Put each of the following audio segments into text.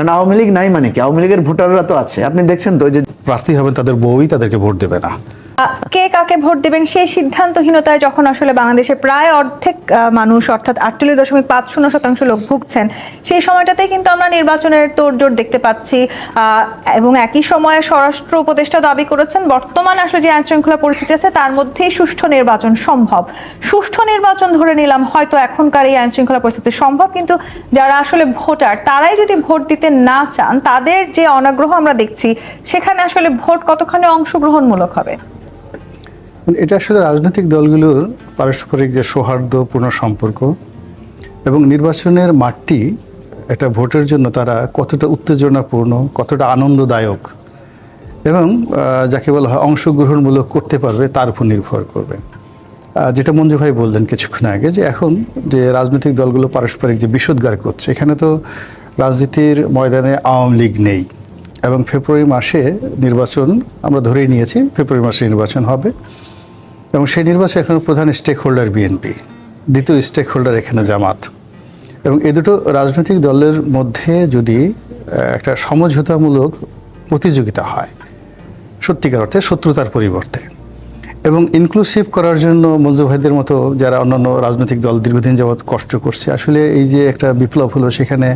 কারণ আওয়ামী লীগ নাই মানে কি? আওয়ামী লীগের ভোটাররা তো আছে। আপনি দেখছেন তো যে প্রার্থী হবেন তাদের বউই তাদেরকে ভোট দেবে না। কে কাকে ভোট দেবেন সেই সিদ্ধান্তহীনতায় যখন আসলে বাংলাদেশে প্রায় অর্ধেক মানুষ, অর্থাৎ আটচল্লিশ দশমিক পাঁচ শূন্য শতাংশ লোক ভুগছেন, সেই সময়টাতেই কিন্তু আমরা নির্বাচনের তোড়জোড় দেখতে পাচ্ছি। এবং একই সময়ে স্বরাষ্ট্র উপদেষ্টা দাবি করেছেন, বর্তমান আসলে যে আইন শৃঙ্খলা পরিস্থিতি আছে, তার মধ্যেই সুষ্ঠু নির্বাচন সম্ভব। সুষ্ঠু নির্বাচন ধরে নিলাম, হয়তো এখনকার এই আইন শৃঙ্খলা পরিস্থিতি সম্ভব, কিন্তু যারা আসলে ভোটার, তারাই যদি ভোট দিতে না চান, তাদের যে অনাগ্রহ আমরা দেখছি, সেখানে আসলে ভোট কতখানি অংশগ্রহণমূলক হবে? এটা আসলে রাজনৈতিক দলগুলোর পারস্পরিক যে সৌহার্দ্যপূর্ণ সম্পর্ক এবং নির্বাচনের মাঠটি একটা ভোটের জন্য তারা কতটা উত্তেজনাপূর্ণ, কতটা আনন্দদায়ক এবং যাকে বলা হয় অংশগ্রহণমূলক করতে পারবে, তার উপর নির্ভর করবে। যেটা মঞ্জু ভাই বললেন কিছুক্ষণ আগে যে এখন যে রাজনৈতিক দলগুলো পারস্পরিক যে বিষোদ্গার করছে, এখানে তো রাজনীতির ময়দানে আওয়ামী লীগ নেই এবং ফেব্রুয়ারি মাসে নির্বাচন আমরা ধরেই নিয়েছি, ফেব্রুয়ারি মাসে নির্বাচন হবে। এবং সেই নির্বাচনে এখন প্রধান স্টেক হোল্ডার বিএনপি দ্বিতীয় স্টেক হোল্ডার এখানে জামাত। এবং এ দুটো রাজনৈতিক দলের মধ্যে যদি একটা সমঝোতামূলক প্রতিযোগিতা হয়, সত্যিকার অর্থে শত্রুতার পরিবর্তে এবং ইনক্লুসিভ করার জন্য মঞ্জু ভাইদের মতো যারা অন্যান্য রাজনৈতিক দল দীর্ঘদিন যাবৎ কষ্ট করছে, আসলে এই যে একটা বিপ্লব হলো সেখানে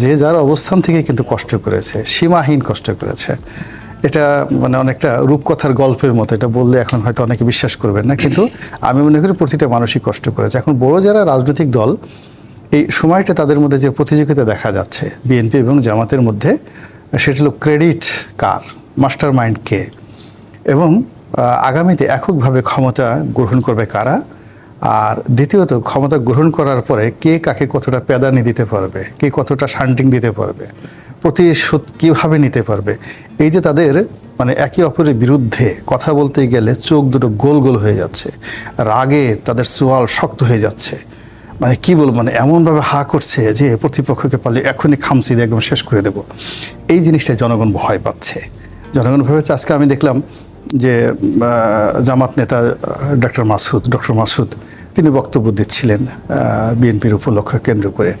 যে যার অবস্থান থেকে কিন্তু কষ্ট করেছে, সীমাহীন কষ্ট করেছে। এটা মানে অনেকটা রূপকথার গল্পের মতো, এটা বললে এখন হয়তো অনেকে বিশ্বাস করবেন না, কিন্তু আমি মনে করি প্রতিটা মানুষই কষ্ট করেছে। এখন বড় যারা রাজনৈতিক দল, এই সময়টা তাদের মধ্যে যে প্রতিযোগিতা দেখা যাচ্ছে বিএনপি এবং জামাতের মধ্যে, সেটা হলো ক্রেডিট কার মাস্টার মাইন্ড কে? এবং আগামীতে এককভাবে ক্ষমতা গ্রহণ করবে কারা? আর দ্বিতীয়ত, ক্ষমতা গ্রহণ করার পরে কে কাকে কতটা প্যাদানি দিতে পারবে, কে কতটা শান্টিং দিতে পারবে? প্রতিশোধ কীভাবে নিতে পারবে? এই যে তাদের মানে একে অপরের বিরুদ্ধে কথা বলতে গেলে চোখ দুটো গোল গোল হয়ে যাচ্ছে, রাগে তাদের চোয়াল শক্ত হয়ে যাচ্ছে। মানে কি বলব মানে এমনভাবে হা করছে যে প্রতিপক্ষকে পারলে এখনই খামসি দিয়ে একদম শেষ করে দেব। এই জিনিসটা জনগণ ভয় পাচ্ছে। জনগণ ভেবেছে আজকে আমি দেখলাম যে জামাত নেতা ডক্টর মাসুদ ডক্টর মাসুদ, তিনি বক্তব্য দিচ্ছিলেন বিএনপির উপলক্ষ কেন্দ্র করে।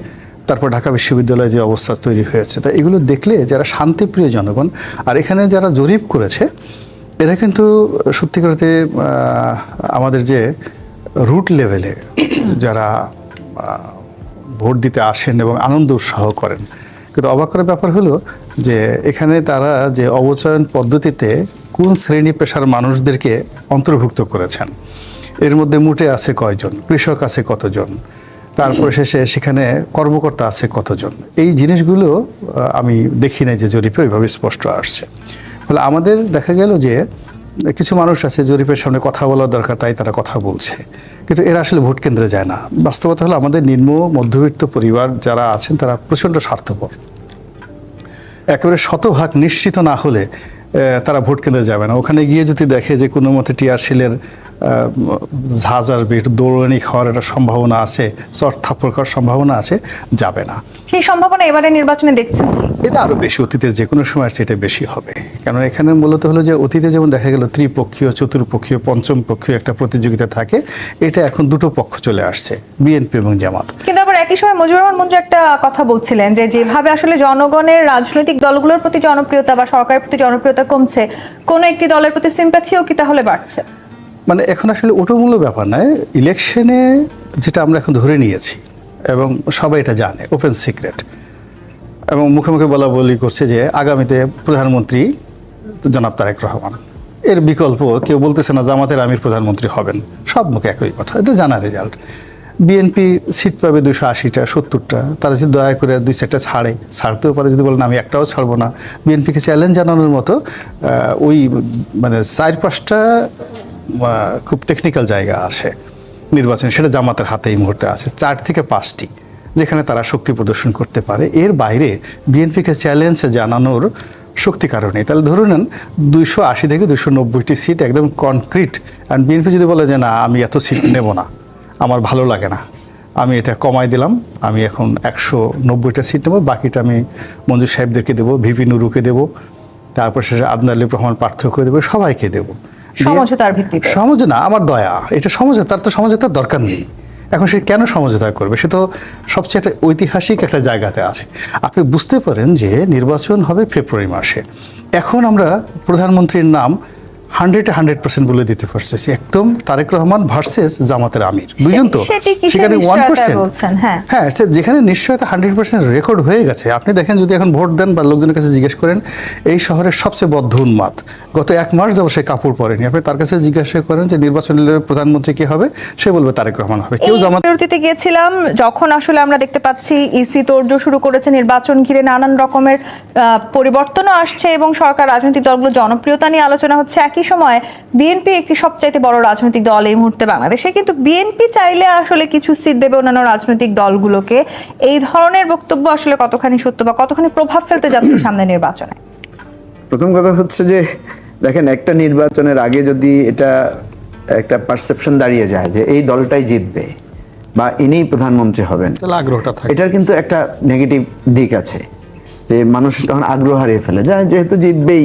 তারপর ঢাকা বিশ্ববিদ্যালয়ে যে অবস্থা তৈরি হয়েছে। তা এগুলো দেখলে যারা শান্তিপ্রিয় জনগণ আর এখানে যারা জরিপ করেছে এরা কিন্তু সত্যিকার অর্থে, আমাদের যে রুট লেভেলে যারা ভোট দিতে আসেন এবং আনন্দ উৎসাহ করেন। কিন্তু অবাক করার ব্যাপার হলো যে এখানে তারা যে অবচয়ন পদ্ধতিতে কোন শ্রেণি পেশার মানুষদেরকে অন্তর্ভুক্ত করেছেন। এর মধ্যে মুটে আছে কয়জন কৃষক আছে কতজন তারপরে শেষে সেখানে কর্মকর্তা আছে কতজন? এই জিনিসগুলো আমি দেখি নাই যে জরিপে ওইভাবে স্পষ্ট আসছে। ফলে আমাদের দেখা গেল যে কিছু মানুষ আছে জরিপের সামনে কথা বলার দরকার, তাই তারা কথা বলছে। কিন্তু এরা আসলে ভোট কেন্দ্রে যায় না। বাস্তবতা হলো আমাদের নিম্ন মধ্যবিত্ত পরিবার যারা আছেন, তারা প্রচণ্ড স্বার্থপর। একেবারে শতভাগ নিশ্চিত না হলে তারা ভোট কেন্দ্রে যাবে না। ওখানে গিয়ে যদি দেখে যে কোনো মতে টিআরশিলের ঝাঁজ আসবে একটু দৌড়ানি খাওয়ার একটা সম্ভাবনা আছে চট থাপ্পড় খাওয়ার সম্ভাবনা আছে যাবে না। সেই সম্ভাবনা এবারে নির্বাচনে দেখছেন? এটা আরও বেশি অতীতের যে কোনো সময় সেটা বেশি হবে। কারণ এখানে মূলত হলো যে অতীতে যেমন দেখা গেল ত্রিপক্ষীয় চতুর্পক্ষীয় পঞ্চম পক্ষীয় একটা প্রতিযোগিতা থাকে এটা এখন দুটো পক্ষ চলে আসছে বিএনপি এবং জামাত। কিন্তু আবার একই সময় মুজিবুর রহমান মঞ্জু একটা কথা বলছিলেন যে যেভাবে আসলে জনগণের রাজনৈতিক দলগুলোর প্রতি জনপ্রিয়তা বা সরকারের প্রতি জনপ্রিয়তা কমছে কোন একটি দলের প্রতি সিম্প্যাথিও কি তাহলে বাড়ছে? মানে এখন আসলে ওটোমূল্য ব্যাপার নয় ইলেকশনে যেটা আমরা এখন ধরে নিয়েছি, এবং সবাই এটা জানে ওপেন সিক্রেট এবং মুখে মুখে বলা বলি করছে যে আগামীতে প্রধানমন্ত্রী জনাব তারেক রহমান। এর বিকল্প কেউ বলতেছে না জামাতের আমির প্রধানমন্ত্রী হবেন, সব মুখে একই কথা, এটা জানা রেজাল্ট বিএনপি সিট পাবে দুশো আশিটা, সত্তরটা, তারা যদি দয়া করে দুই চারটা ছাড়ে, ছাড়তেও পারে, যদি বলেন আমি একটাও ছাড়বো না। বিএনপিকে চ্যালেঞ্জ জানানোর মতো ওই মানে চার পাঁচটা খুব টেকনিক্যাল জায়গা আছে নির্বাচন, সেটা জামাতের হাতে এই মুহূর্তে আছে। চার থেকে পাঁচটি, যেখানে তারা শক্তি প্রদর্শন করতে পারে। এর বাইরে বিএনপিকে চ্যালেঞ্জ জানানোর শক্তি কারণে তাহলে ধরে নেন, দুইশো আশি থেকে দুশো নব্বইটি সিট একদম কনক্রিট অ্যান্ড বিএনপি যদি বলে যে, না, আমি এত সিট নেব না, আমার ভালো লাগে না, আমি এটা কমাই দিলাম, আমি এখন একশো নব্বইটা সিট নেব, বাকিটা আমি মঞ্জু সাহেবদেরকে দেবো, ভিপি নুরুকে দেবো, তারপর শেষে আলী রহমান পার্থক্য দেবো, সবাইকে দেবো। সমঝোতার ভিত্তিতে। না আমার দয়া। এটা সমঝোতা তার তো সমঝোতার দরকার নেই। এখন সে কেন সমঝোতা করবে? সে তো সবচেয়ে একটা ঐতিহাসিক একটা জায়গাতে আছে। আপনি বুঝতে পারেন যে নির্বাচন হবে ফেব্রুয়ারি মাসে। এখন আমরা প্রধানমন্ত্রীর নাম হান্ড্রেডে হান্ড্রেড পার্সেন্ট বলে দিতে পারতেছি একদম তারেক রহমান ভার্সেস জামাতের আমির। বুঝলেন তো? সেখানে ওয়ান পার্সেন্ট হ্যাঁ। হ্যাঁ যেখানে নিশ্চয়তা হান্ড্রেড পার্সেন্ট রেকর্ড হয়ে গেছে আপনি দেখেন যদি এখন ভোট দেন বা লোকজনের কাছে জিজ্ঞেস করেন এই শহরের সবচেয়ে বদ্ধ উন্মাদ। গত এক মাস যাব সে কাপড় পরেনি। আপনি তার কাছে জিজ্ঞাসা করেন যে নির্বাচন প্রধানমন্ত্রী কে হবে? সে বলবে তারেক রহমান হবে। কেউ জামাত বিরতিতে গিয়েছিলাম যখন আসলে আমরা দেখতে পাচ্ছি ইসি তোড়জোড় শুরু করেছে নির্বাচন ঘিরে নানান রকমের পরিবর্তনও আসছে এবং সরকার রাজনৈতিক দলগুলো জনপ্রিয়তা নিয়ে আলোচনা হচ্ছে। একই সময় বিএনপি একটি সবচাইতে বড় রাজনৈতিক দল এই মুহূর্তে বাংলাদেশে। কিন্তু বিএনপি চাইলে আসলে কিছু সিট দেবে অন্যান্য রাজনৈতিক দলগুলোকে। এই ধরনের বক্তব্য আসলে কতখানি সত্য বা কতখানি প্রভাব ফেলতে যাচ্ছে সামনে নির্বাচনে? প্রথম কথা হচ্ছে যে দেখেন একটা নির্বাচনের আগে যদি এটা একটা পারসেপশন দাঁড়িয়ে যায় যে এই দলটাই জিতবে বা ইনিই প্রধানমন্ত্রী হবেন তাহলে আগ্রহটা থাকে। এটার কিন্তু একটা নেগেটিভ দিক আছে। যে মানুষ তখন আগ্রহ হারিয়ে ফেলে। যা যেহেতু জিতবেই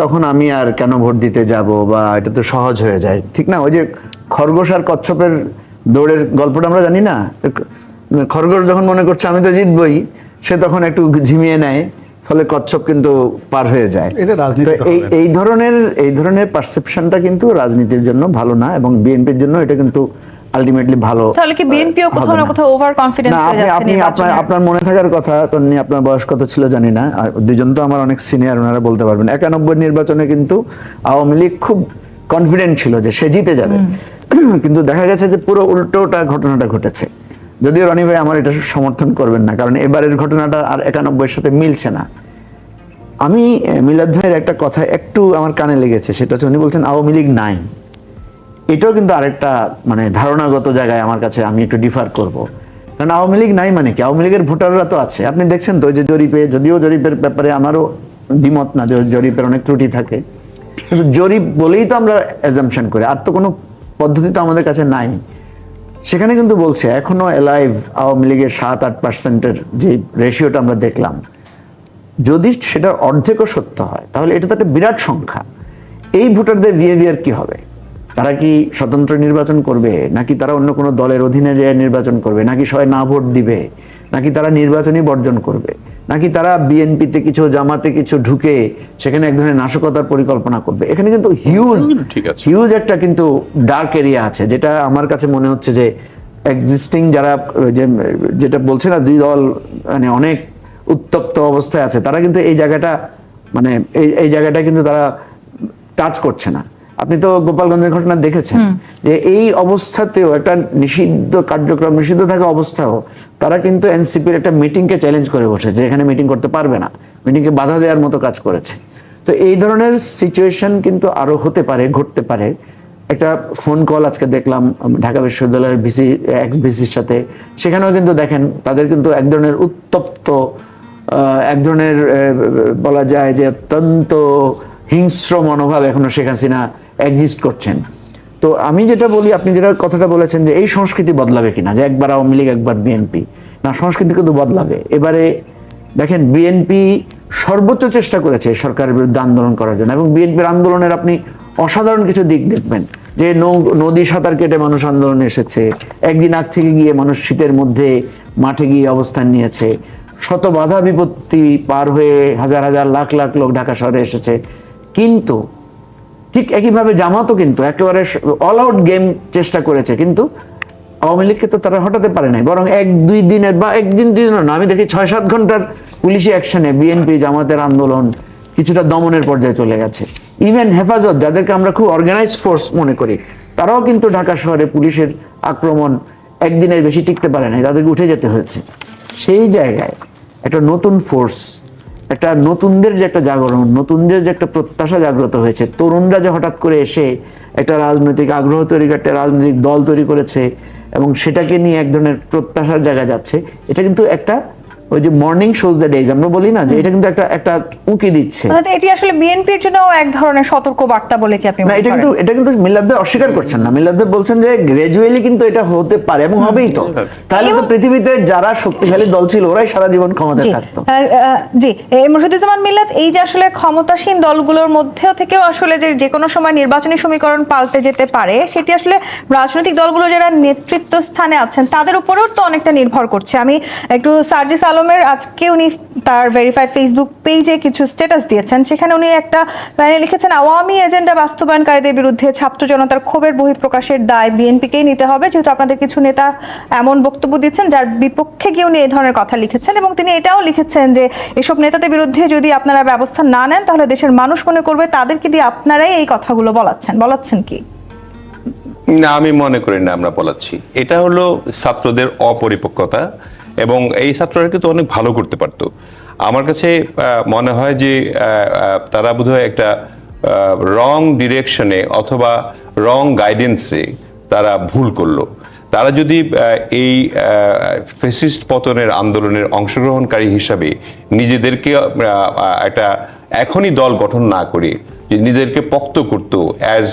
তখন আমি আর কেন ভোট দিতে যাব বা এটা তো সহজ হয়ে যায়। ঠিক না? ওই যে খরগোশ আর কচ্ছপের দৌড়ের গল্পটা আমরা জানি না? খরগোশ যখন মনে করছে আমি তো জিতবই সে তখন একটু ঝিমিয়ে নেয় ফলে কচ্ছপ কিন্তু পার হয়ে যায়। এই এই ধরনের এই ধরনের পারসেপশনটা কিন্তু রাজনীতির জন্য ভালো না এবং বিএনপির জন্য এটা কিন্তু আলটিমেটলি ভালো তাহলে কি বিএনপিও কোথাও না। কোথাও ওভার কনফিডেন্স হয়ে যাচ্ছে আপনি আপনার আপনার মনে থাকার কথা তন্নি আপনার বয়স কত ছিল জানি না। দুজন তো আমার অনেক সিনিয়র ওনারা বলতে পারবেন। একানব্বই নির্বাচনে কিন্তু আওয়ামী লীগ খুব কনফিডেন্ট ছিল যে সে জিতে যাবে। কিন্তু দেখা গেছে যে পুরো উল্টোটা ঘটনাটা ঘটেছে। যদিও রনি ভাই আমার এটা সমর্থন করবেন না কারণ এবারের ঘটনাটা আর একানব্বইয়ের সাথে মিলছে না। আমি মিলাদ ভাইয়ের একটা কথা একটু আমার কানে লেগেছে সেটা হচ্ছে উনি বলছেন আওয়ামী লীগ নাই। এটাও কিন্তু আরেকটা মানে ধারণাগত জায়গায় আমার কাছে আমি একটু ডিফার করব। কারণ আওয়ামী লীগ নাই মানে কি? আওয়ামী লীগের ভোটাররা তো আছে। আপনি দেখছেন তো যে জরিপে, যদিও জরিপের ব্যাপারে আমারও দ্বিমত না যে জরিপের অনেক ত্রুটি থাকে। কিন্তু জরিপ বলেই তো আমরা অ্যাজামশন করি। আর তো কোনো পদ্ধতি তো আমাদের কাছে নাই। সেখানে কিন্তু বলছে এখনও এলাইভ আওয়ামী লীগের সাত, আট পার্সেন্টের যে রেশিওটা আমরা দেখলাম, যদি সেটার অর্ধেকও সত্য হয়, তাহলে এটা তো একটা বিরাট সংখ্যা। এই ভোটারদের বিহেভিয়ার কি হবে? তারা কি স্বতন্ত্র নির্বাচন করবে? নাকি তারা অন্য কোনো দলের অধীনে যেয়ে নির্বাচন করবে? নাকি সবাই না ভোট দিবে? নাকি তারা নির্বাচনই বর্জন করবে? নাকি তারা বিএনপিতে কিছু জামাতে কিছু ঢুকে সেখানে এক ধরনের নাশকতার পরিকল্পনা করবে? এখানে কিন্তু হিউজ ঠিক হিউজ একটা কিন্তু ডার্ক এরিয়া আছে যেটা আমার কাছে মনে হচ্ছে যে এক্সিস্টিং যারা যে যেটা বলছে না দুই দল মানে অনেক উত্তপ্ত অবস্থায় আছে তারা কিন্তু এই জায়গাটা মানে এই এই জায়গাটা কিন্তু তারা টাচ করছে না। আপনি তো গোপালগঞ্জের ঘটনা দেখেছেন যে এই অবস্থাতেও একটা নিষিদ্ধ কার্যক্রম নিষিদ্ধ থাকা অবস্থাও তারা কিন্তু এনসিপির একটা মিটিংকে চ্যালেঞ্জ করে বসেছে এখানে মিটিং করতে পারবে না মিটিংকে বাধা দেওয়ার মতো কাজ করেছে। তো এই ধরনের সিচুয়েশন কিন্তু আরও হতে পারে ঘটতে পারে। একটা ফোন কল আজকে দেখলাম ঢাকা বিশ্ববিদ্যালয়ের ভিসি এক্স ভিসির সাথে। সেখানেও কিন্তু দেখেন তাদের কিন্তু এক ধরনের উত্তপ্ত আহ, এক ধরনের বলা যায় যে অত্যন্ত হিংস্র মনোভাব এখনও শেখ হাসিনা এক্সিস্ট করছেন। তো আমি যেটা বলি, আপনি যেটা কথাটা বলেছেন যে এই সংস্কৃতি বদলাবে কিনা, যে একবার আওয়ামী লীগ, একবার বিএনপি। না, সংস্কৃতি কিন্তু বদলাবে। এবারে দেখেন, বিএনপি সর্বোচ্চ চেষ্টা করেছে সরকারের বিরুদ্ধে আন্দোলন করার জন্য এবং বিএনপির আন্দোলনের আপনি অসাধারণ কিছু দিক দেখবেন। যে নৌ- নদী সাঁতার কেটে মানুষ আন্দোলনে এসেছে, একদিন আগ থেকে গিয়ে মানুষ শীতের মধ্যে মাঠে গিয়ে অবস্থান নিয়েছে, শত বাধা বিপত্তি পার হয়ে হাজার হাজার, লাখ লাখ লোক ঢাকা শহরে এসেছে। কিন্তু ঠিক একইভাবে জামাতও কিন্তু একেবারে অল আউট গেম চেষ্টা করেছে, কিন্তু আওয়ামী লীগকে তো তারা হটাতে পারে নাই। বরং এক, দুই দিনের বা একদিন, দুই দিনের না, আমি দেখি ছয় সাত ঘণ্টার পুলিশি অ্যাকশনে বিএনপি জামাতের আন্দোলন কিছুটা দমনের পর্যায়ে চলে গেছে। ইভেন হেফাজত, যাদেরকে আমরা খুব অর্গানাইজ ফোর্স মনে করি, তারাও কিন্তু ঢাকা শহরে পুলিশের আক্রমণ একদিনের বেশি টিকতে পারে নাই, তাদেরকে উঠে যেতে হয়েছে। সেই জায়গায় একটা নতুন ফোর্স একটা নতুনদের যে একটা জাগরণ, নতুনদের যে একটা প্রত্যাশা জাগ্রত হয়েছে, তরুণরা যে হঠাৎ করে এসে একটা রাজনৈতিক আগ্রহ তৈরি একটা রাজনৈতিক দল তৈরি করেছে এবং সেটাকে নিয়ে এক ধরনের প্রত্যাশার জায়গা যাচ্ছে, এটা কিন্তু একটা ওই যে মর্নিং শোজ দ্য ডেজ আমরা বলি না যে এটা কিন্তু একটা একটা উঁকি দিচ্ছে। অর্থাৎ এটি আসলে বিএনপির জন্য এক ধরনের সতর্ক বার্তা বলে কি আপনি না এটা কিন্তু এটা কিন্তু মিল্লাদ ভাই অস্বীকার করছেন না। মিল্লাদ ভাই বলছেন যে গ্রাজুয়ালি কিন্তু এটা হতে পারে এবং হবেই তো। তাহলে তো পৃথিবীতে যারা শক্তিশালী দল ছিল ওরাই সারা জীবন ক্ষমতায় থাকতো। জি। এই মুর্শিদুজ্জামান মিল্লাত এই যে আসলে ক্ষমতাসীন দলগুলোর মধ্যেও থেকেও আসলে যে যে কোনো সময় নির্বাচনী সমীকরণ পাল্টে যেতে পারে সেটি আসলে রাজনৈতিক দলগুলো যারা নেতৃত্ব স্থানে আছেন তাদের উপরেও তো অনেকটা নির্ভর করছে। আমি একটু সার্জিস আলমের আজকে উনি তার ভেরিফাইড ফেসবুক পেজে কিছু স্ট্যাটাস দিয়েছেন। সেখানে উনি একটা লাইনে লিখেছেন, আওয়ামী এজেন্ডা বাস্তবায়নকারীদের বিরুদ্ধে ছাত্র জনতার ক্ষোভের বহিঃপ্রকাশের দায় বিএনপিকেই নিতে হবে। যেহেতু আপনাদের কিছু নেতা এমন বক্তব্য দিচ্ছেন, যার বিপক্ষে গিয়ে উনি এই ধরনের কথা লিখেছেন এবং তিনি এটাও লিখেছেন যে, এসব নেতাদের বিরুদ্ধে যদি আপনারা ব্যবস্থা না নেন, তাহলে দেশের মানুষ মনে করবে তাদেরকে দিয়ে আপনারাই এই কথাগুলো বলাচ্ছেন। বলাচ্ছেন কি? না, আমি মনে করি না আমরা বলাচ্ছি। এটা হলো ছাত্রদের অপরিপক্কতা। এবং এই ছাত্ররা কিন্তু অনেক ভালো করতে পারতো। আমার কাছে মনে হয় যে তারা বোধহয় একটা রং ডিরেকশনে অথবা রং গাইডেন্সে তারা ভুল করল। তারা যদি এই ফেসিস্ট পতনের আন্দোলনের অংশগ্রহণকারী হিসাবে নিজেদেরকে একটা এখনই দল গঠন না করে, যে নিজেদেরকে পক্ত করতো অ্যাজ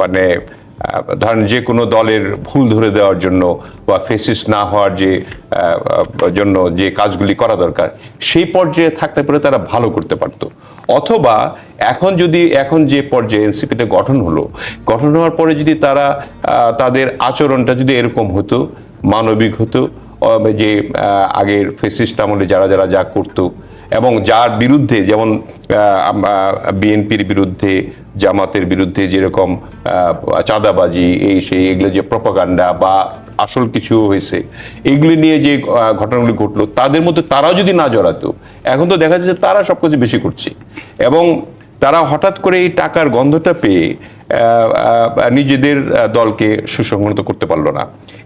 মানে ধরেন যে কোনো দলের ভুল ধরে দেওয়ার জন্য বা ফেসিস না হওয়ার যে জন্য যে কাজগুলি করা দরকার, সেই পর্যায়ে থাকতে পারে তারা ভালো করতে পারত। অথবা এখন যদি, এখন যে পর্যায়ে এনসিপিটা গঠন হলো, গঠন হওয়ার পরে যদি তারা তাদের আচরণটা যদি এরকম হতো, মানবিক হতো যে আগের ফেসিস্ট আমলে যারা যারা যা করতো এবং যার বিরুদ্ধে যেমন বিএনপির বিরুদ্ধে, জামাতের বিরুদ্ধে যেরকম চাঁদাবাজি, এই সেই এগুলো যে প্রপাগান্ডা বা আসল কিছু হয়েছে, এগুলি নিয়ে যে ঘটনাগুলি ঘটলো, তাদের মধ্যে তারাও যদি না জড়াতো, এখন তো দেখা যাচ্ছে তারা সবকিছু বেশি করছে। এবং তারা হঠাৎ করে এই টাকার গন্ধটা পেয়ে নিজেদের দলকে সুসংহত করতে পারল না।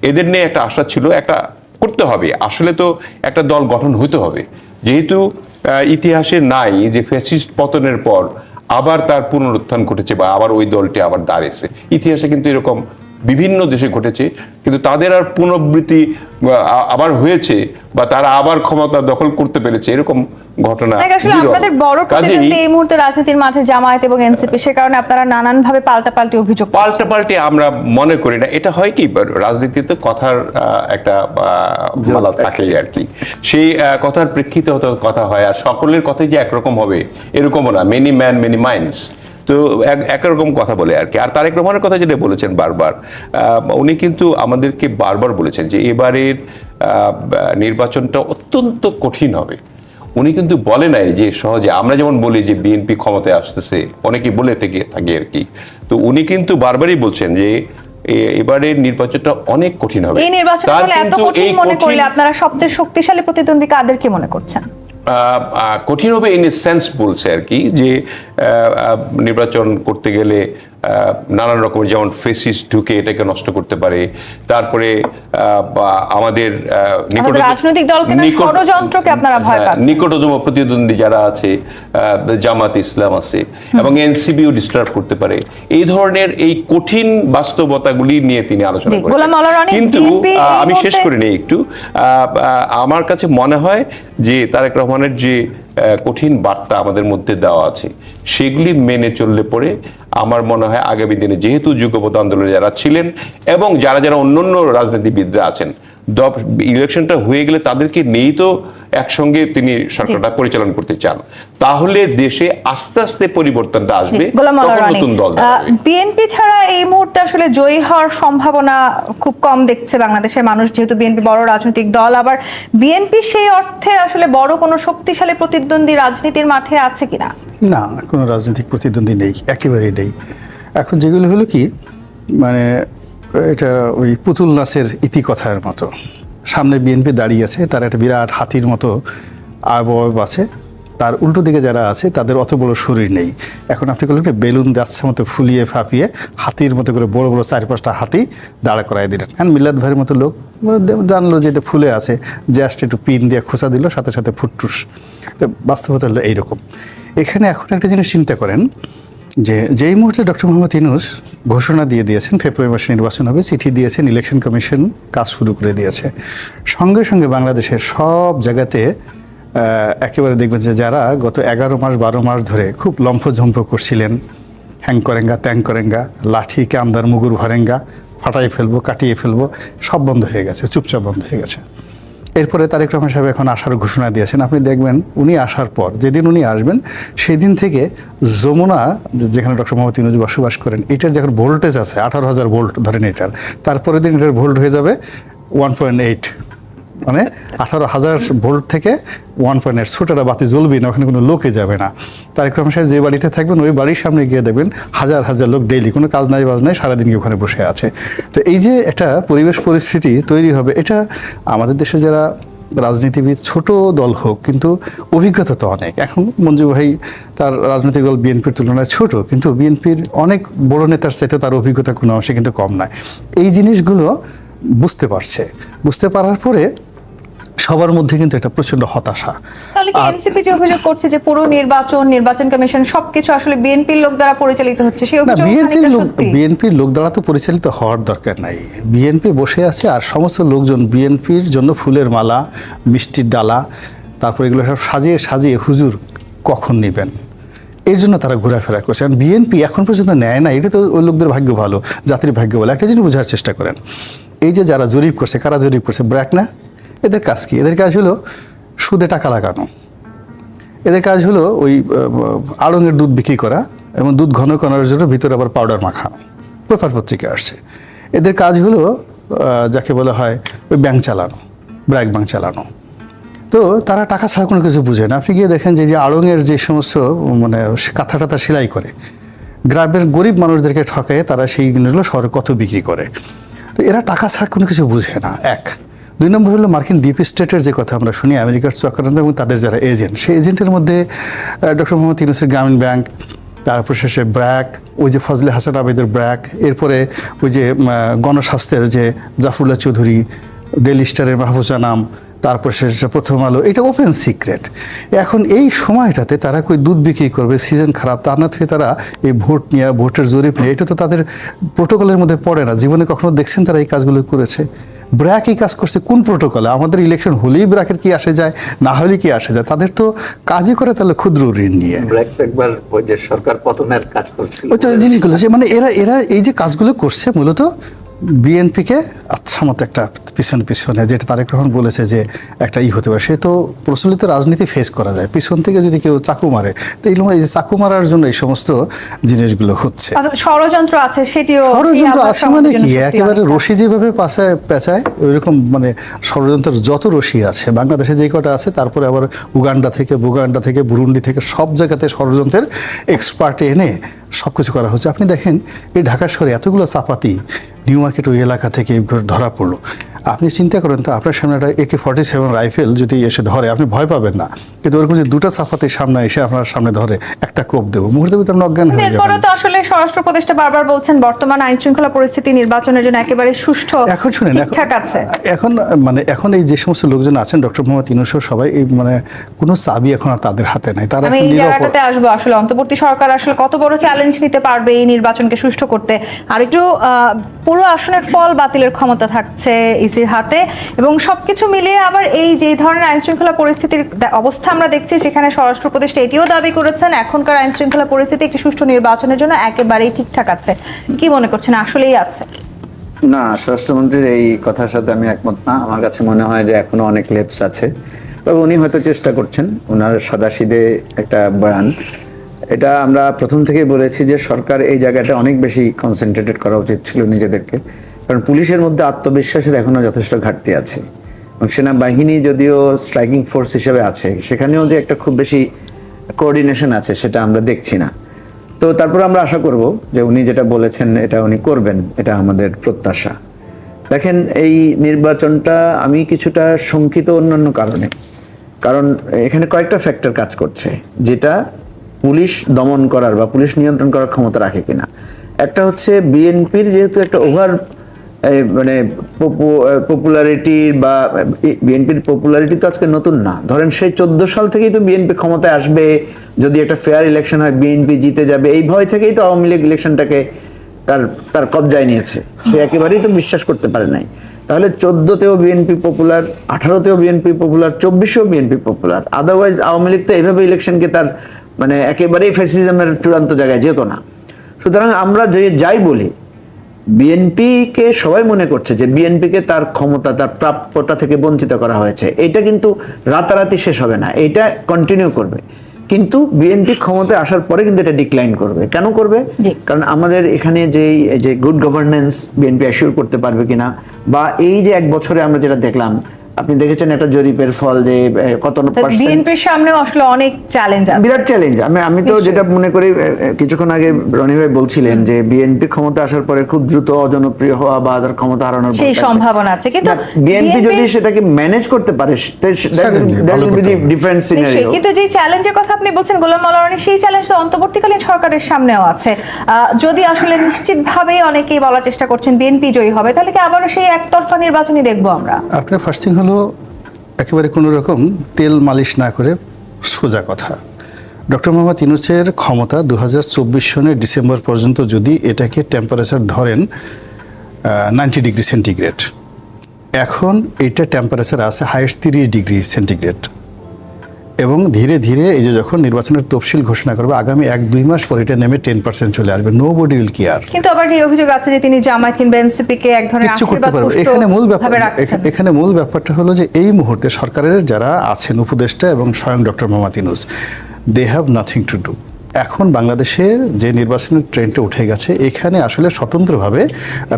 এদের নিয়ে একটা আশা ছিল, একটা করতে হবে। আসলে তো একটা দল গঠন হইতে হবে। যেহেতু ইতিহাসে নাই যে ফ্যাসিস্ট পতনের পর আবার তার পুনরুত্থান ঘটেছে বা আবার ওই দলটি আবার দাঁড়িয়েছে ইতিহাসে কিন্তু এরকম বিভিন্ন দেশে ঘটেছে কিন্তু তাদের আর পুনরাবৃত্তি আবার হয়েছে বা তারা আবার ক্ষমতা দখল করতে পেরেছে এরকম ঘটনা। আপনাদের বড় প্রতিদ্বন্দ্বী এই মুহূর্তে রাজনীতির মাঠে জামায়াত এবং এনসিপি সে কারণে আপনারা নানান ভাবে পাল্টাপাল্টি অভিযোগ করছেন। পাল্টা পাল্টে আমরা মনে করি না এটা হয় কি রাজনীতিতে কথার আহ, একটা আহ, মালা থাকেই আর কি সেই আহ, কথার প্রেক্ষিতে হয়তো কথা হয় আর সকলের কথাই যে একরকম হবে এরকমও না মেনি ম্যান মেনি মাইন্ডস তো একরকম কথা বলে আর কি। আর তারেক রহমানের কথা যেটা বলেছেন বারবার উনি কিন্তু আমাদেরকে বারবার বলেছেন যে এবারের নির্বাচনটা অত্যন্ত কঠিন হবে। উনি কিন্তু বলে নাই যে সহজে আমরা যেমন বলি যে বিএনপি ক্ষমতায় আসতেছে অনেকে বলে থেকে থাকে আর কি। তো উনি কিন্তু বারবারই বলছেন যে এবারের নির্বাচনটা অনেক কঠিন হবে। এই নির্বাচন এত কঠিন মনে করলে আপনারা সবচেয়ে শক্তিশালী প্রতিদ্বন্দ্বী কাদেরকে মনে করছেন? কঠিন হবে ইন এ সেন্স বলছে আর কি যে নির্বাচন করতে গেলে নানান রকমের যেমন ফেসিস ঢুকে এটাকে নষ্ট করতে পারে। তারপরে আমাদের নিকটতম- হ্যাঁ। নিকটতম প্রতিদ্বন্দ্বী যারা আছে জামাত ইসলাম আছে এবং এনসিবিও ডিস্টার্ব করতে পারে। এই ধরনের এই কঠিন বাস্তবতাগুলি নিয়ে তিনি আলোচনা জি, করেছেন। গোলাম মাওলা রনি, কিন্তু আমি শেষ করে নিই একটু। আমার কাছে মনে হয় যে তারেক রহমানের যে কঠিন বার্তা আমাদের মধ্যে দেওয়া আছে। সেগুলি মেনে চললে পরে আমার মনে হয় আগামী দিনে যেহেতু যুগপথ আন্দোলনে যারা ছিলেন এবং যারা যারা অন্য অন্য রাজনীতিবিদরা আছেন ইলেকশনটা হয়ে গেলে তাদেরকে নিয়েই তো একসঙ্গে তিনি সরকারটা পরিচালনা করতে চান। তাহলে দেশে আস্তে আস্তে পরিবর্তনটা আসবে নতুন দল বিএনপি ছাড়া এই মুহূর্তে আসলে জয়ী হওয়ার সম্ভাবনা খুব কম দেখছে বাংলাদেশের মানুষ যেহেতু বিএনপি বড় রাজনৈতিক দল। আবার বিএনপি সেই অর্থে আসলে বড় কোনো শক্তিশালী প্রতিদ্বন্দ্বী রাজনীতির মাঠে আছে কিনা? না কোনো রাজনৈতিক প্রতিদ্বন্দ্বী নেই একেবারেই নেই। এখন যেগুলো হলো কি মানে এটা ওই পুতুল নাচের ইতিকথার মতো। সামনে বিএনপি দাঁড়িয়ে আছে, তার একটা বিরাট হাতির মতো আবয়ব আছে। তার উল্টো দিকে যারা আছে, তাদের অত বড় শরীর নেই। এখন আপনি করলেন বেলুন যাচ্ছে মতো ফুলিয়ে ফাঁপিয়ে হাতির মতো করে বড় বড় চার পাঁচটা হাতি দাঁড়া করাই দিলেন। হ্যাঁ মিল্লাদ ভাইয়ের মতো লোক জানলো যে এটা ফুলে আছে জাস্ট একটু পিন দিয়ে খোঁচা দিল, সাথে সাথে ফুটটুস। বাস্তবতা হলো এইরকম। এখানে এখন একটা জিনিস চিন্তা করেন যে যেই মুহূর্তে ডক্টর মোহাম্মদ ইনুস ঘোষণা দিয়ে দিয়েছেন, ফেব্রুয়ারি মাসে নির্বাচন হবে, চিঠি দিয়েছেন ইলেকশন কমিশন কাজ শুরু করে দিয়েছে। সঙ্গে সঙ্গে বাংলাদেশের সব জায়গাতে একেবারে দেখবেন যে যারা গত এগারো মাস, বারো মাস ধরে খুব লম্ফঝম্প করছিলেন, হ্যাং করেঙ্গা, ত্যাং করেঙ্গা, লাঠি, কামদার, মুগুর, ভরেঙ্গা, ফাটাই ফেলব, কাটিয়ে ফেলব, সব বন্ধ হয়ে গেছে, চুপচাপ বন্ধ হয়ে গেছে। এরপরে তারেক রহমান সাহেব এখন আসার ঘোষণা দিয়েছেন। আপনি দেখবেন উনি আসার পর, যেদিন উনি আসবেন সেই দিন থেকে যমুনা, যেখানে ডক্টর মোহাম্মদ ইনুজ বসবাস করেন, এটার যখন ভোল্টেজ আছে, আঠারো হাজার ভোল্ট ধরেন এটার, তারপরের দিন এটার ভোল্ট হয়ে যাবে ওয়ান পয়েন্ট এইট মানে আঠারো হাজার ভোল্ট থেকে ওয়ান পয়েন্ট এইট ছোটাটা বাতি জ্বলবে না, ওখানে কোনো লোকে যাবে না। তারেক রহমান সাহেব যে বাড়িতে থাকবেন, ওই বাড়ির সামনে গিয়ে দেখবেন হাজার হাজার লোক ডেইলি কোনো কাজ নাই বাজ নাই সারাদিন ওখানে বসে আছে। তো এই যে একটা পরিবেশ পরিস্থিতি তৈরি হবে, এটা আমাদের দেশে যারা রাজনীতিবিদ, ছোট দল হোক, কিন্তু অভিজ্ঞতা তো অনেক। এখন মঞ্জু ভাই তার রাজনৈতিক দল বিএনপির তুলনায় ছোট, কিন্তু বিএনপির অনেক বড় নেতার চাইতে তার অভিজ্ঞতা কোনো অংশে কিন্তু কম নয়। এই জিনিসগুলো বুঝতে পারছে। বুঝতে পারার পরে সবার মধ্যে কিন্তু এটা প্রচণ্ড হতাশা। তাহলে কি এনসিপি যে অভিযোগ করছে যে পুরো নির্বাচন নির্বাচন কমিশন সবকিছু আসলে বিএনপির লোক দ্বারা পরিচালিত হচ্ছে সেই অভিযোগ বিএনপির লোক বিএনপির লোক দ্বারা তো পরিচালিত হওয়ার দরকার নাই। বিএনপি বসে আছে আর সমস্ত লোকজন বিএনপির জন্য ফুলের মালা মিষ্টির ডালা তারপর এগুলো সব সাজিয়ে সাজিয়ে হুজুর কখন নেবেন? এর জন্য তারা ঘোরাফেরা করছে। বিএনপি এখন পর্যন্ত নেয় না এটা তো ওই লোকদের ভাগ্য ভালো জাতির ভাগ্য ভালো। একটা জিনিস বোঝার চেষ্টা করেন। এই যে যারা জরিপ করছে কারা জরিপ করছে? ব্র্যাক না? এদের কাজ কি? এদের কাজ হলো সুদে টাকা লাগানো। এদের কাজ হলো ওই আড়ঙের দুধ বিক্রি করা এবং দুধ ঘন করার জন্য ভিতরে আবার পাউডার মাখানো। পেপার পত্রিকা আসছে। এদের কাজ হলো যাকে বলা হয় ওই ব্যাংক চালানো ব্র্যাক ব্যাংক চালানো। তো তারা টাকা ছাড়া কোনো কিছু বুঝে না। আপনি গিয়ে দেখেন যে যে আড়ঙের যে সমস্ত মানে কাঁথা টাথা সেলাই করে, গ্রামের গরিব মানুষদেরকে ঠকায় তারা সেই জিনিসগুলো শহরে কত বিক্রি করে। তো এরা টাকা ছাড়া কোনো কিছু বুঝে না। এক দুই নম্বর হলো মার্কিন ডিপ স্টেটের যে কথা আমরা শুনি, আমেরিকার চক্রান্ত এবং তাদের যারা এজেন্ট, সেই এজেন্টের মধ্যে ডক্টর মোহাম্মদ ইউনুসের গ্রামীণ ব্যাংক তারপর শেষে ব্র্যাক, ওই যে ফজলে হাসান আবেদের ব্র্যাক, এরপরে ওই যে গণস্বাস্থ্যের যে জাফরুল্লাহ চৌধুরী ডেলি স্টারের মাহফুজা নাম তারপর শেষে প্রথম আলো, এটা ওপেন সিক্রেট। এখন এই সময়টাতে তারা কই দুধ বিক্রি করবে, সিজন খারাপ, তার না থেকে তারা এই ভোট নিয়ে, ভোটের জরিপ নিয়ে, এটা তো তাদের প্রোটোকলের মধ্যে পড়ে না। জীবনে কখনো দেখছেন তারা এই কাজগুলো করেছে? ব্র্যাক এই কাজ করছে কোন প্রোটোকলে? আমাদের ইলেকশন হলেই ব্র্যাকের কি আসে যায় না হলে কি আসে যায়? তাদের তো কাজই করে তাহলে ক্ষুদ্র ঋণ নিয়ে। ব্র্যাক একবার ওই যে সরকার পতনের কাজ করছে ওই তো জিনিসগুলো মানে এরা এরা এই যে কাজগুলো করছে মূলত বিএনপিকে আচ্ছা মতো একটা পিছনে পিছনে যেটা তারেক রহমান বলেছে যে একটা ই হতে পারে সে তো প্রচলিত রাজনীতি ফেস করা যায়। পিছন থেকে যদি কেউ চাকু মারে তো এইগুলো এই যে চাকু মারার জন্য এই সমস্ত জিনিসগুলো হচ্ছে। ষড়যন্ত্র আছে সেটিও ষড়যন্ত্র আছে মানে কি? একেবারে রশি যেভাবে পাশায় পেঁচায় ওইরকম মানে ষড়যন্ত্রের যত রশি আছে বাংলাদেশে যে কটা আছে তারপরে আবার উগান্ডা থেকে বুগান্ডা থেকে বুরুন্ডি থেকে সব জায়গাতে ষড়যন্ত্রের এক্সপার্ট এনে সব কিছু করা হচ্ছে। আপনি দেখেন এই ঢাকা শহরে এতগুলো চাপাতি নিউ মার্কেট ওই এলাকা থেকে ধরা পড়ল। আপনি চিন্তা করেন তো আপনার সামনে একটা একে ফর্টি সেভেন রাইফেল যদি এসে ধরে আপনি ভয় পাবেন না। কিন্তু ওরকম যে দুটো চাপাতির সামনে এসে আপনার সামনে ধরে একটা কোপ দেবো। মুহূর্তের ভিতরে অজ্ঞান হয়ে যাবেন। তো আসলে স্বরাষ্ট্র উপদেষ্টা বারবার বলছেন বর্তমান আইন শৃঙ্খলা পরিস্থিতি নির্বাচনের জন্য একেবারে সুষ্ঠু এখন শুনেন এখন মানে এখন এই যে সমস্ত লোকজন আছেন ডক্টর মোহাম্মদ সবাই এই মানে কোনো চাবি এখন আর তাদের হাতে নাই। তারা আমি এখন এই নিরপর জায়গাটাতে আসব আসলে। অন্তর্বর্তী সরকার আসলে কত বড় চ্যালেঞ্জ নিতে পারবে এই নির্বাচনকে সুষ্ঠু করতে? আর একটু পুরো আসনের ফল বাতিলের ক্ষমতা থাকছে ইসির হাতে। এবং সবকিছু মিলিয়ে আবার এই যে ধরনের আইন শৃঙ্খলা পরিস্থিতির অবস্থা আমরা দেখছি, সেখানে স্বরাষ্ট্র উপদেষ্টা এটিও দাবি করেছেন, এখনকার আইন শৃঙ্খলা পরিস্থিতি একটি সুষ্ঠু নির্বাচনের জন্য একেবারেই ঠিকঠাক আছে। কি মনে করছেন? আসলেই আছে। না, স্বরাষ্ট্রমন্ত্রীর এই কথার সাথে আমি একমত না। আমার কাছে মনে হয় যে এখনও অনেক লেপস আছে। তবে উনি হয়তো চেষ্টা করছেন ওনার সাদাসিদে একটা বয়ান। এটা আমরা প্রথম থেকেই বলেছি যে সরকার এই জায়গাটা অনেক বেশি কনসেন্ট্রেটেড করা উচিত ছিল নিজেদেরকে। কারণ পুলিশের মধ্যে আত্মবিশ্বাসের এখনও যথেষ্ট ঘাটতি আছে। এবং সেনাবাহিনী যদিও স্ট্রাইকিং ফোর্স হিসেবে আছে, সেখানেও যে একটা খুব বেশি কোঅর্ডিনেশন আছে সেটা আমরা দেখছি না। তো তারপর আমরা আশা করব যে উনি যেটা বলেছেন, এটা উনি করবেন, এটা আমাদের প্রত্যাশা। দেখেন, এই নির্বাচনটা আমি কিছুটা শঙ্কিত অন্যান্য কারণে। কারণ এখানে কয়েকটা ফ্যাক্টর কাজ করছে, যেটা পুলিশ দমন করার বা পুলিশ নিয়ন্ত্রণ করার ক্ষমতা রাখে কিনা। একটা হচ্ছে বিএনপির যেহেতু একটা ওভার মানে পপুলারিটি বা বিএনপির পপুলারিটি তো আজকে নতুন না। ধরেন সেই চোদ্দ সাল থেকেই তো বিএনপি ক্ষমতায় আসবে, যদি একটা ফেয়ার ইলেকশন হয় বিএনপি জিতে যাবে, এই ভয় থেকেই তো আওয়ামী লীগ ইলেকশনটাকে তার তার কবজায় নিয়েছে। সে একেবারেই তো বিশ্বাস করতে পারে নাই। তাহলে চোদ্দতেও বিএনপি পপুলার আঠারোতেও BNP popular চব্বিশেও BNP popular otherwise Awami League তো এইভাবে ইলেকশনকে তার মানে একেবারেই ফ্যাসিজমের চূড়ান্ত জায়গায় যেত না। সুতরাং আমরা যে যাই বলি বিএনপিকে সবাই মনে করছে যে বিএনপিকে তার ক্ষমতা তার প্রাপ্যতা থেকে বঞ্চিত করা হয়েছে। এটা কিন্তু রাতারাতি শেষ হবে না এটা কন্টিনিউ করবে। কিন্তু বিএনপি ক্ষমতায় আসার পরে কিন্তু এটা ডিক্লাইন করবে। কেন করবে? কারণ আমাদের এখানে যে যে গুড গভর্নেন্স বিএনপি অ্যাসিওর করতে পারবে কিনা বা এই যে এক বছরে আমরা যেটা দেখলাম আপনি দেখেছেন একটা জরিপের ফল যে কত বিএনপির সামনেও আসলে অনেক চ্যালেঞ্জ আছে। বিরাট চ্যালেঞ্জ আমি আমি তো যেটা মনে করি কিছুক্ষণ আগে রনি ভাই বলছিলেন যে বিএনপি ক্ষমতা আসার পরে খুব দ্রুত অজনপ্রিয় হওয়া বা তার ক্ষমতা হারানোর সেই সম্ভাবনা আছে। কিন্তু বিএনপি যদি সেটাকে ম্যানেজ করতে পারে ডিফারেন্ট সিনারিও কিন্তু যে চ্যালেঞ্জের কথা আপনি বলছেন গোলাম মাওলা রনি সেই চ্যালেঞ্জ তো অন্তর্বর্তীকালীন সরকারের সামনেও আছে। আহ, যদি আসলে নিশ্চিতভাবেই অনেকেই বলার চেষ্টা করছেন বিএনপি জয়ী হবে তাহলে কি আবারও সেই একতরফা নির্বাচনই দেখব আমরা? আপনার ফার্স্ট থিং হলো একেবারে কোনো রকম তেল মালিশ না করে সোজা কথা। ডক্টর মোহাম্মদ ইনুচের ক্ষমতা দু চব্বিশ সনের ডিসেম্বর পর্যন্ত যদি এটাকে টেম্পারেচার ধরেন নাইনটি ডিগ্রি সেন্টিগ্রেড এখন এটা টেম্পারেচার আছে হায়েস্ট তিরিশ ডিগ্রি সেন্টিগ্রেড এবং ধীরে ধীরে এই যে যখন নির্বাচনের তফসিল ঘোষণা করবে আগামী এক দুই মাস পর এটা নেমে টেন পার্সেন্ট চলে আসবে। নো বডি উইল কেয়ার কিন্তু আবার এই অভিযোগ আছে যে তিনি জামায়াত কিংবা এনসিপি কে এক ধরনের কিছু করতে পারবে এখানে মূল ব্যাপার এখানে মূল ব্যাপারটা হলো যে এই মুহূর্তে সরকারের যারা আছেন উপদেষ্টা এবং স্বয়ং doctor Mohammad Yunus they have nothing to do এখন বাংলাদেশের যে নির্বাচনের ট্রেন্ডটা উঠে গেছে, এখানে আসলে স্বতন্ত্রভাবে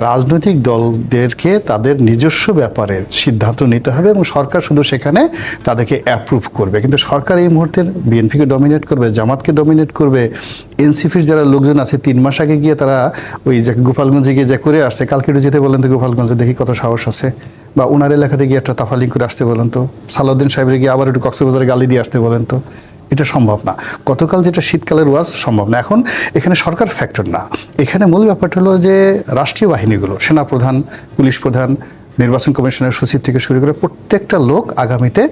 রাজনৈতিক দলদেরকে তাদের নিজস্ব ব্যাপারে সিদ্ধান্ত নিতে হবে এবং সরকার শুধু সেখানে তাদেরকে অ্যাপ্রুভ করবে। কিন্তু সরকার এই মুহূর্তে বিএনপিকে ডমিনেট করবে, জামাতকে ডমিনেট করবে এনসিপির যারা লোকজন আছে, তিন মাস আগে গিয়ে তারা ওই যে গোপালগঞ্জে গিয়ে যা করে আসছে, কালকে একটু যেতে বলেন তো গোপালগঞ্জে, দেখি কত সাহস আছে। বা ওনার এলাকাতে গিয়ে একটা তাফালিং করে আসতে বলেন তো। সালাউদ্দিন সাহেবের গিয়ে আবার একটু কক্সবাজারে গালি দিয়ে আসতে বলেন তো। এটা সম্ভব না। গতকাল যেটা শীতকালের ওয়াজ, সম্ভব না। এখন এখানে সরকার ফ্যাক্টর না। এখানে মূল ব্যাপারটা হলো যে রাষ্ট্রীয় বাহিনীগুলো, সেনাপ্রধান, পুলিশ প্রধান, নির্বাচন কমিশনের সচিব থেকে শুরু করে প্রত্যেকটা লোক আগামীতে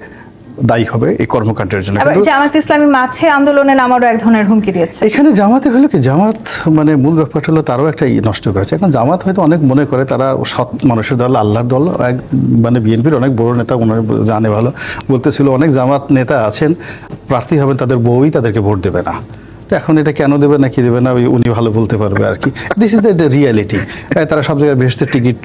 দায়ী হবে এই কর্মকাণ্ডের জন্য। জামাত ইসলামী মাঠে আন্দোলনে নামারও এক ধরনের হুমকি দিয়েছে। এখানে জামাতের হলো কি? জামাত মানে মূল ব্যাপারটা হলো তারও একটা নষ্ট করেছে। এখন জামাত হয়তো অনেক মনে করে তারা সৎ মানুষের দল আল্লাহর দল এক মানে বিএনপির অনেক বড় নেতা ওনার জানে ভালো। বলতেছিল অনেক জামাত নেতা আছেন প্রার্থী হবেন তাদের বউই তাদেরকে ভোট দেবে না। তো এখন এটা কেন দেবে না কি দেবে না উনি ভালো বলতে পারবে আর কি। দিস ইজ দ্য রিয়ালিটি তারা সব জায়গায় ভেস্তের টিকিট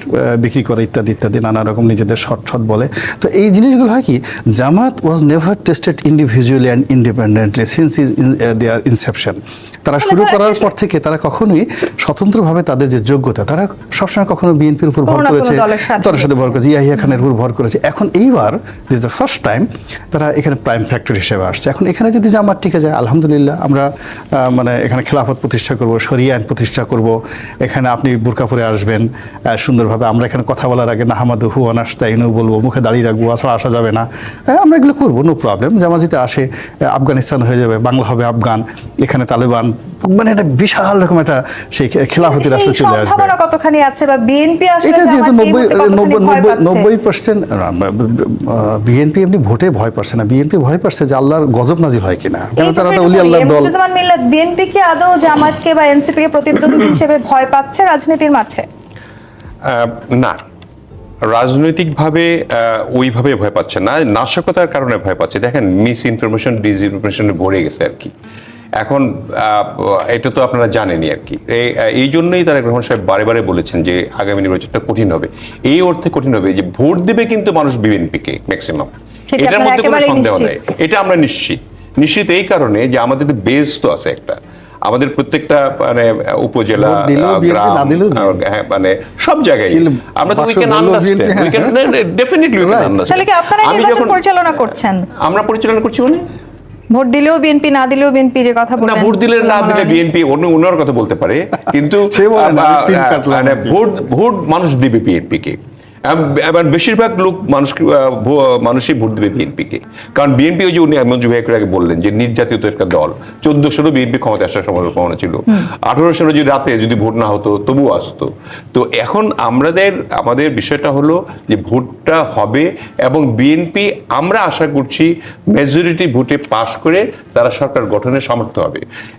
বিক্রি করে ইত্যাদি ইত্যাদি নানা রকম নিজেদের শর্ট শট বলে। তো এই জিনিসগুলো হয় কি Jamaat was never tested individually and independently since is their inception তারা শুরু করার পর থেকে তারা কখনোই স্বতন্ত্রভাবে তাদের যে যোগ্যতা তারা সবসময় কখনো বিএনপির উপর ভর করেছে তার সাথে ভর করেছে ইয়াহিয়া খানের উপর ভর করেছে। এখন এইবার দিস দ্য ফার্স্ট টাইম তারা এখানে প্রাইম ফ্যাক্টর হিসেবে আসছে। এখন এখানে যদি জামাত টিকে যায় আলহামদুলিল্লাহ আমরা মানে এখানে খেলাফত প্রতিষ্ঠা করব সরিয়া আইন প্রতিষ্ঠা করব। এখানে আপনি বুরকাপুরে আসবেন সুন্দরভাবে। আমরা এখানে কথা বলার আগে নাহামাদু হু অনাস্তাইনু বলব, মুখে দাঁড়িয়ে রাখব আসলে আসা যাবে না। আমরা এগুলো করব নো প্রবলেম জামাজিতে আসে আফগানিস্তান হয়ে যাবে, বাংলা হবে আফগান, এখানে তালেবান মানে একটা বিশাল রকম একটা সেই খেলাফতি রাষ্ট্র চলে আসবে। কতখানি আছে বা বিএনপি আসলে এটা যেহেতু নব্বই? পার্সেন্ট বিএনপি এমনি ভোটে ভয় পাচ্ছে না। বিএনপি ভয় পাচ্ছে যে আল্লাহর গজব নাজিল হয় কিনা। কেন তারা তো অলি আল্লাহর দল। বিএনপি কি আদৌ জামাতকে বা এনসিপি কে প্রতিদ্বন্দ্বী হিসেবে ভয় পাচ্ছে রাজনীতির মাঠে? আহ, না। রাজনৈতিকভাবে ওইভাবে ভয় পাচ্ছে না। নাশকতার কারণে ভয় পাচ্ছে। দেখেন মিস ইনফরমেশন ডিসইনফরমেশনে ভরে গেছে আর কি। এখন এটা তো আপনারা জানেনই আর কি। এই- জন্যই তারা রহমান সাহেব বারে বারে বলেছেন যে আগামী নির্বাচনটা কঠিন হবে। এই অর্থে কঠিন হবে যে ভোট দেবে কিন্তু মানুষ বিএনপিকে ম্যাক্সিমাম এটার মধ্যে কোনো সন্দেহ নেই। এটা আমরা নিশ্চিত। নিশ্চিত এই কারণে যে আমাদের বেস তো আছে একটা। আমাদের প্রত্যেকটা মানে উপজেলা গ্রাম হ্যাঁ, মানে সব জায়গায়। আমরা তো উই বাক্স ক্যান বললেও understand BNP, definitely we can Right. তাহলে কি আপনারা নির্বাচন পরিচালনা করছেন? আমরা পরিচালনা করছি মানে? ভোট দিলেও বিএনপি না দিলেও বিএনপি যে কথা না ভোট দিলে না দিলে বিএনপি অন্য অন্যর কথা বলতে পারে কিন্তু বলে মানে। ভোট ভোট মানুষ দিবে বিএনপি কে এব- এবার বেশিরভাগ লোক মানুষ মানুষই ভোট দেবে বিএনপিকে। কারণ বিএনপি ওই যে উনি মঞ্জু ভাই একটু আগে বললেন যে নির্যাতিত একটা দল। চোদ্দ সালে বিএনপি ক্ষমতা আসার সম্ভাবনা ছিল। আঠারো সালে যদি রাতে যদি ভোট না হতো তবুও আসতো। তো এখন আমাদের আমাদের বিষয়টা হলো যে ভোটটা হবে এবং বিএনপি আমরা আশা করছি মেজরিটি ভোটে পাশ করে তারা সরকার গঠনের সামর্থ্য হবে।